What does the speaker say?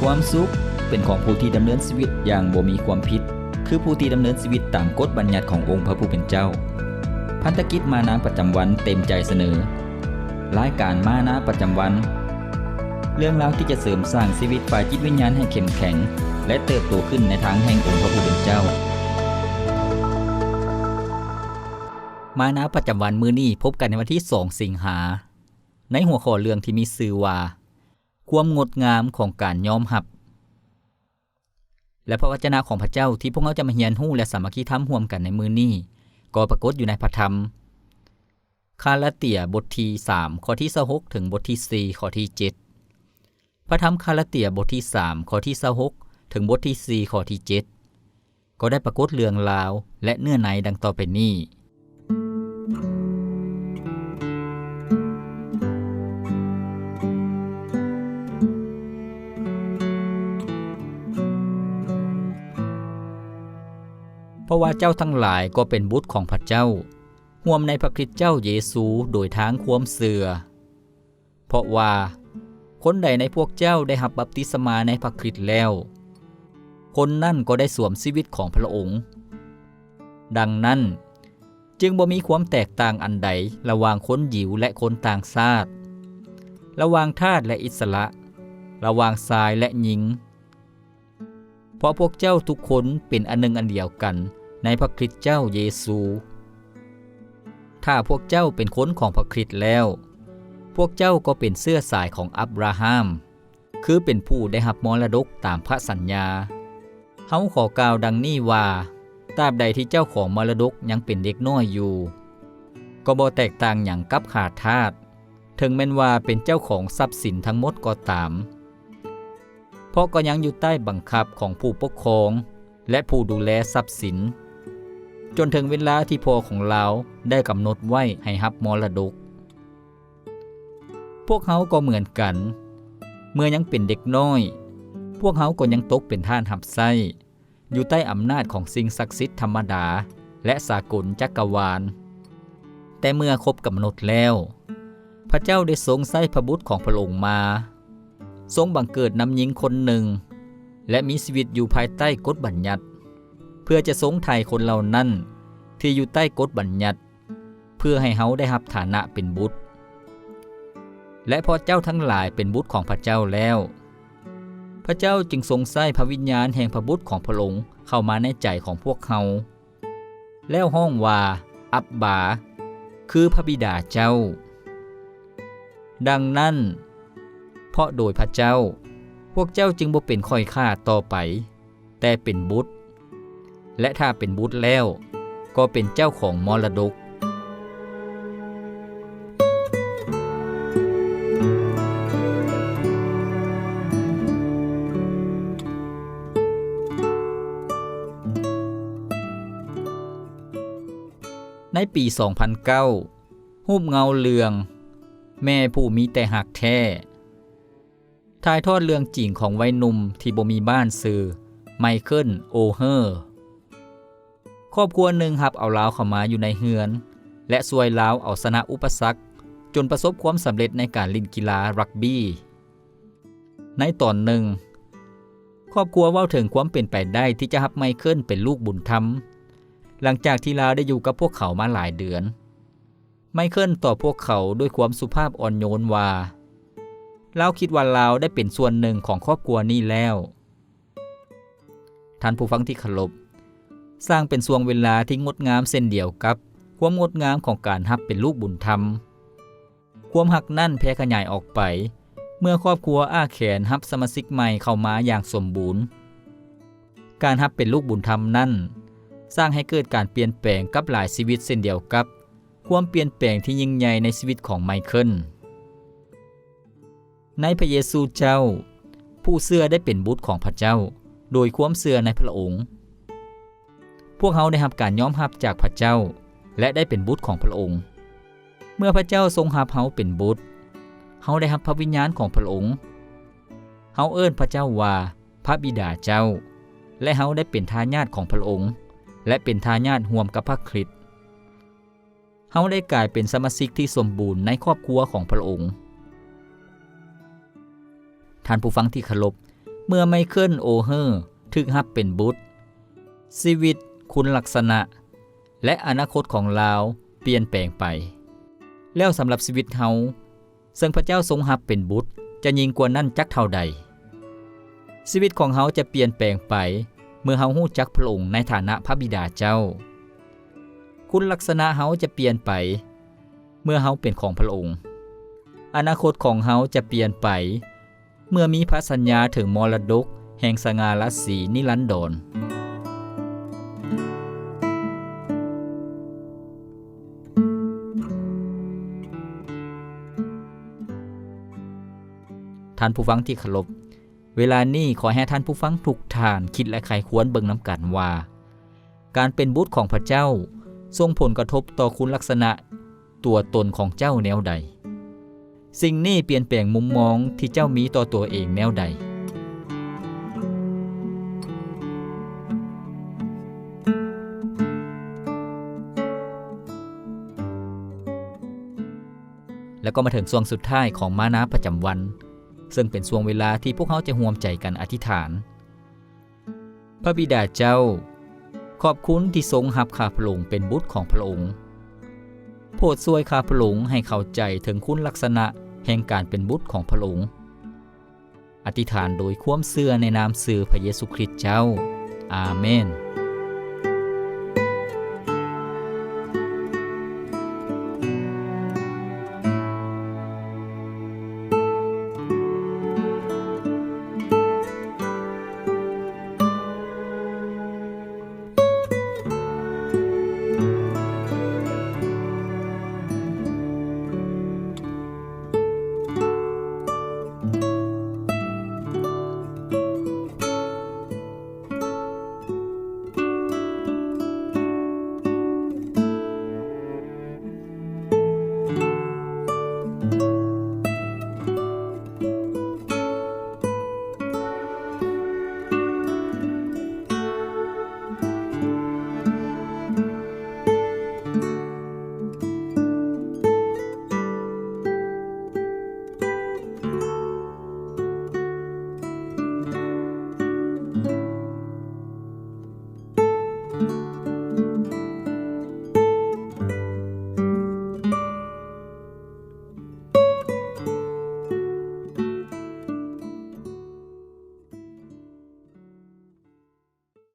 ความสุขเป็นของผู้ที่ดำเนินชีวิตอย่างบ่มีความผิด คือผู้ที่ดำเนินชีวิตตามกฎบัญญัติขององค์พระผู้เป็นเจ้า พันธกิจมานาประจำวันเต็มใจเสนอรายการมานาประจำวัน เรื่องราวที่จะเสริมสร้างชีวิตฝ่ายจิตวิญญาณให้เข้มแข็ง และเติบโตขึ้นในทางแห่งองค์พระผู้เป็นเจ้า มานาประจำวันมื้อนี้พบกันในวันที่ 2 สิงหา ในหัวข้อเรื่องที่มีชื่อว่า ความงดงามของการยอมรับ และพระวจนะของพระเจ้าที่พวกเราจะมาเรียนรู้และสามัคคีธรรมร่วมกันในมือนี้ ก็ปรากฏอยู่ในพระธรรม คาลาเตียบทที่3ข้อที่26ถึงบทที่4ข้อที่ 7 พระธรรมคาลาเตียบทที่3ข้อที่26ถึงบทที่4ข้อที่ 7 ก็ได้ปรากฏเรื่องราวและเนื้อในดังต่อไปนี้ เพราะว่าเจ้าทั้งหลายก็เป็นบุตรของพระเจ้าห่วมในพระคริสต์เจ้าเยซูโดยทางความเสือ เพราะว่า คนใดในพวกเจ้าได้หับบัพติศมาในพระคริสต์แล้ว คนนั่นก็ได้สวมชีวิตของพระองค์ ดังนั้นจึงบ่มีความแตกต่างอันใดระหว่างคนหยิวและคนต่างชาติ ระหว่างทาสและอิสระ ระหว่างชายและหญิง เพราะพวกเจ้าทุกคนเป็นอันหนึ่งอันเดียวกัน ในพระคริสต์เจ้าเยซู ถ้าพวกเจ้าเป็นคนของพระคริสต์แล้ว พวกเจ้าก็เป็นเสื้อสายของอับราฮัม คือเป็นผู้ได้รับมรดกตามพระสัญญา เฮาขอกล่าวดังนี้ว่า ตราบใดที่เจ้าของมรดกยังเป็นเด็กน้อยอยู่ ก็บ่แตกต่างอย่างกับขาดทาสถึงแม้นว่าเป็นเจ้าของทรัพย์สินทั้งหมดก็ตาม ราะก็ยังอยู่ใต้บังคับของผู้ปกครอง และผู้ดูแลทรัพย์สิน จนถึงเวลาที่พ่อของเราได้กำหนดไว้ให้รับมรดก พวกเขาก็เหมือนกัน เมื่อยังเป็นเด็กน้อย พวกเขาก็ยังตกเป็นท่านหับไส้อยู่ใต้อำนาจของสิ่งศักดิ์สิทธิ์ธรรมดา และสากลจักรวาล แต่เมื่อครบกำหนดแล้ว พระเจ้าได้ทรงใส่พระบุตรของพระองค์มา ทรงบังเกิดนำหญิงคนหนึ่ง และมีชีวิตอยู่ภายใต้กฎบัญญัติ เพื่อจะทรงไถ่คนเหล่านั้น ที่อยู่ใต้กฎบัญญัติ เพื่อให้เขาได้รับฐานะเป็นบุตร และพอเจ้าทั้งหลายเป็นบุตรของพระเจ้าแล้ว พระเจ้าจึงทรงใส่พระวิญญาณแห่งพระบุตรของพระองค์เข้ามาในใจของพวกเขาแล้วห้องว่าอับบา คือพระบิดาเจ้า ดังนั้น เพราะโดยพระเจ้า พวกเจ้าจึงบ่เป็นค่อยค่าต่อไป แต่เป็นบุตร และถ้าเป็นบุตรแล้ว ก็เป็นเจ้าของมรดกในปี 2009 หูปเงาเลือง แม่ผู้มีแต่หักแท้ ถ่ายทอดเรื่องจริงของวัยหนุ่มที่บ่มีบ้านซื้อไมเคิลโอเฮอร์ครอบครัวหนึ่งหับเอาลาวเข้ามาอยู่ในเฮือน และสวยลาวเอาชนะอุปสรรค จนประสบความสำเร็จในการเล่นกีฬารักบี้ ในตอนหนึ่ง ครอบครัวเว้าถึงความเป็นไปได้ที่จะรับไมเคิลเป็นลูกบุญธรรม หลังจากที่ลาวได้อยู่กับพวกเขามาหลายเดือน ไมเคิลตอบพวกเขาด้วยความสุภาพอ่อนโยนว่า แลาวคิดว่าลาได้เป็นส่วนหนึ่งของครอบครัวนี้แล้ว ท่านผู้ฟังที่เคารพสร้างเป็นช่วงเวลาที่งดงามเส้นเดียวกับ ความงดงามของการรับเป็นลูกบุญธรรม ความหักนั่นแพร่ขยายออกไป เมื่อครอบครัวอ้าแขนรับสมาชิกใหม่เข้ามาอย่างสมบูรณ์ การรับเป็นลูกบุญธรรมนั่น สร้างให้เกิดการเปลี่ยนแปลงกับหลายชีวิตเช่นเดียวกับ ความเปลี่ยนแปลงที่ยิ่งใหญ่ในชีวิตของไมเคิล ในพระเยซูเจ้า ผู้เสื่อได้เป็นบุตรของพระเจ้า โดยความเสื่อในพระองค์ พวกเขาได้รับการยอมรับจากพระเจ้า และได้เป็นบุตรของพระองค์ เมื่อพระเจ้าทรงรับเฮาเป็นบุตรเฮาได้รับพระวิญญาณของพระองค์เฮาเอิ้นพระเจ้าว่าพระบิดาเจ้า และเฮาได้เป็นทายาทของพระองค์ และเป็นทายาทร่วมกับพระคริสต์เฮาได้กลายเป็นสมาชิกที่สมบูรณ์ในครอบครัวของพระองค์ ท่านผู้ฟังที่เคารพเมื่อไมเคิลโอเฮอร์ถึกฮับเป็นบุตรชีวิตคุณลักษณะ และอนาคตของลาวเปลี่ยนแปลงไป แล้วสำหรับชีวิตเฮาซึ่งพระเจ้าทรงฮับเป็นบุตร จะยิ่งกว่านั้นจักเท่าใด ชีวิตของเฮาจะเปลี่ยนแปลงไป เมื่อเฮาฮู้จักพระองค์ในฐานะพระบิดาเจ้า คุณลักษณะเฮาจะเปลี่ยนไป เมื่อเฮาเป็นของพระองค์ อนาคตของเฮาจะเปลี่ยนไป เมื่อมีพระสัญญาถึงมรดก แห่งสง่าราศีนิรันดรท่านผู้ฟังที่เคารพ เวลานี้ขอให้ท่านผู้ฟังทุกท่านคิดและใครควรเบิ่งน้ำกันว่า การเป็นบุตรของพระเจ้าส่งผลกระทบต่อคุณลักษณะตัวตนของเจ้าแนวใด สิ่งนี้เปลี่ยนแปลงมุมมองที่เจ้ามีต่อตัวเองแนวใด แล้วก็มาถึงช่วงสุดท้ายของมานาประจำวัน ซึ่งเป็นช่วงเวลาที่พวกเขาจะห่วมใจกันอธิษฐาน พระบิดาเจ้า ขอบคุณที่ทรงหับข้าพระองค์เป็นบุตรของพระองค์โปรดช่วยข้าพระองค์ให้เข้าใจถึงคุณลักษณะ แห่งการเป็นบุตรของพระองค์ อธิษฐานโดยความเสื่อในนามสื่อพระเยซูคริสต์เจ้า อาเมน